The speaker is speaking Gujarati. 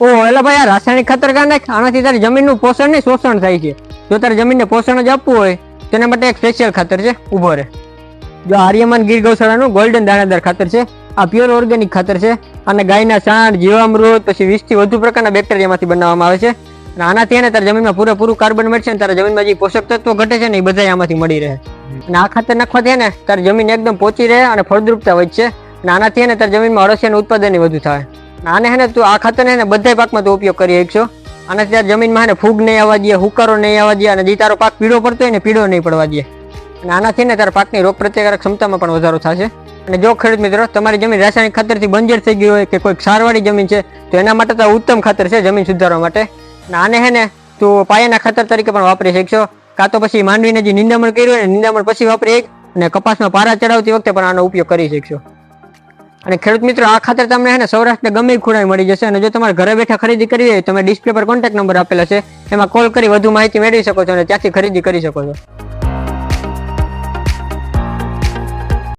ઓહો, એટલે ભાઈ આ રાસાયણિક ખાતર કાં નાખ આનાથી તારી જમીનનું પોષણ નહીં શોષણ થાય છે. જો તારે જમીનને પોષણ જ આપવું હોય તેના માટે એક સ્પેશિયલ ખાતર છે ઊભો રહે. જો આર્યમાન ગીર ગૌશાળાનું ગોલ્ડન દાણાદાર ખાતર છે, આ પ્યોર ઓર્ગેનિક ખાતર છે, અને ગાયના છાણ જીવામૃત, પછી વીસથી વધુ પ્રકારના બેક્ટેરિયામાંથી બનાવવામાં આવે છે. અને આનાથી એને તારા જમીનમાં પૂરેપૂરું કાર્બન મળશે અને તારા જમીનમાં જે પોષક તત્વો ઘટે છે ને એ બધા આમાંથી મળી રહે. અને આ ખાતર નાખવાથી એને તારી જમીન એકદમ પોચી રહે અને ફળદ્રુપતા વધશે. અને આનાથી એને તારી જમીનમાં અળસિયાનું ઉત્પાદન વધુ થાય. અને હે ને તું આ ખાતર ને બધા પાકમાં તું ઉપયોગ કરી શકશો. અને ત્યારે જમીનમાં હેને ફૂગ નહીં આવવા દે, હુકારો નહીં આવવા દે, અને જે તારો પાક પીળો પડતો હોય ને પીળો નહીં પડવા દે. અને આનાથી ને તારા પાકની રોગ પ્રતિકારક ક્ષમતામાં પણ વધારો થશે. અને જો ખેડૂત મિત્રો, તમારી જમીન રાસાયણિક ખાતરથી બંજર થઈ ગઈ હોય કે કોઈક સારવાળી જમીન છે, તો એના માટે તો ઉત્તમ ખાતર છે જમીન સુધારવા માટે. અને આને હે ને તું પાયાના ખાતર તરીકે પણ વાપરી શકશો. કાં તો પછી માંડવીને જે નિંદામણ કર્યું હોય નિંદામણ પછી વાપરી અને કપાસમાં પારા ચડાવતી વખતે પણ આનો ઉપયોગ કરી શકશો. અને ખેડૂત મિત્રો, આ ખાતર તમને હે ને સૌરાષ્ટ્ર ગમે ખૂણાએ મળી જશે. અને જો તમારે ઘરે બેઠા ખરીદી કરવી હોય, તમે ડિસ્પ્લે પર કોન્ટેક્ટ નંબર આપેલો છે. એમાં કોલ કરી વધુ માહિતી મેળવી શકો છો અને ત્યાંથી ખરીદી કરી શકો છો.